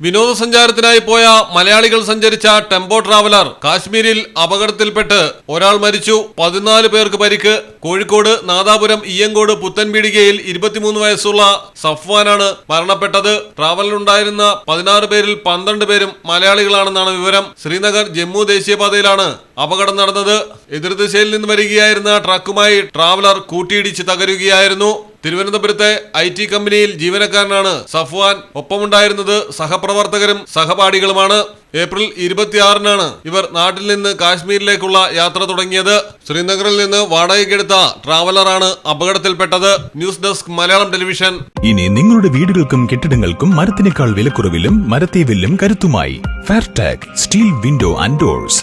വിനോദസഞ്ചാരത്തിനായി പോയ മലയാളികൾ സഞ്ചരിച്ച ടെമ്പോ ട്രാവലർ കാശ്മീരിൽ അപകടത്തിൽപ്പെട്ട് ഒരാൾ മരിച്ചു. പതിനാല് പേർക്ക് പരിക്ക്. കോഴിക്കോട് നാദാപുരം ഇയ്യങ്കോട് പുത്തൻപീടികയിൽ ഇരുപത്തിമൂന്ന് വയസ്സുള്ള സഫ്വാനാണ് മരണപ്പെട്ടത്. ട്രാവലിലുണ്ടായിരുന്ന പതിനാറ് പേരിൽ പന്ത്രണ്ട് പേരും മലയാളികളാണെന്നാണ് വിവരം. ശ്രീനഗർ ജമ്മു ദേശീയപാതയിലാണ് അപകടം നടന്നത്. എതിർദിശയിൽ നിന്ന് വരികയായിരുന്ന ട്രക്കുമായി ട്രാവലർ കൂട്ടിയിടിച്ച് തകരുകയായിരുന്നു. തിരുവനന്തപുരത്തെ ഐ ടി കമ്പനിയിൽ ജീവനക്കാരനാണ് സഫ്വാൻ. ഒപ്പമുണ്ടായിരുന്നത് സഹപ്രവർത്തകരും സഹപാഠികളുമാണ്. ഏപ്രിൽ ഇരുപത്തിയാറിനാണ് ഇവർ നാട്ടിൽ നിന്ന് കാശ്മീരിലേക്കുള്ള യാത്ര തുടങ്ങിയത്. ശ്രീനഗറിൽ നിന്ന് വാടകയ്ക്കെടുത്ത ട്രാവലറാണ് അപകടത്തിൽപ്പെട്ടത്. News desk Malayalam television. ഇനി നിങ്ങളുടെ വീടുകൾക്കും കെട്ടിടങ്ങൾക്കും മരത്തിനേക്കാൾ വിലക്കുറവിലും മരത്തെ വില്ലും കരുത്തുമായി. Fairtag steel window and doors